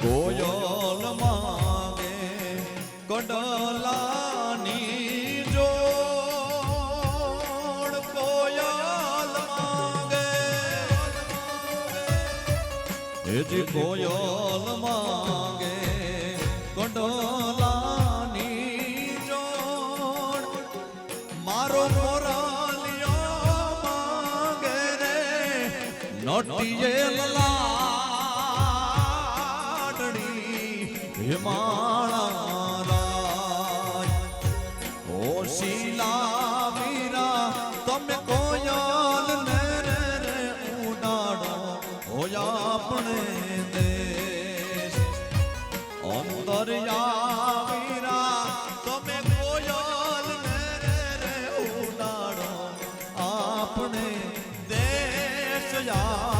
કોયલ માગે કડલાની જો કોયલ માગે. એજી કોયલ માગે કડલાની જો મારો મોરાલિયો માગે રે. નોટિયે લલા હિમાળા રાજ ઓ તમે કોયલ ને રે રે આપણે અંદર વીરા તમે કોયલ ને રે આપણે દેશ યા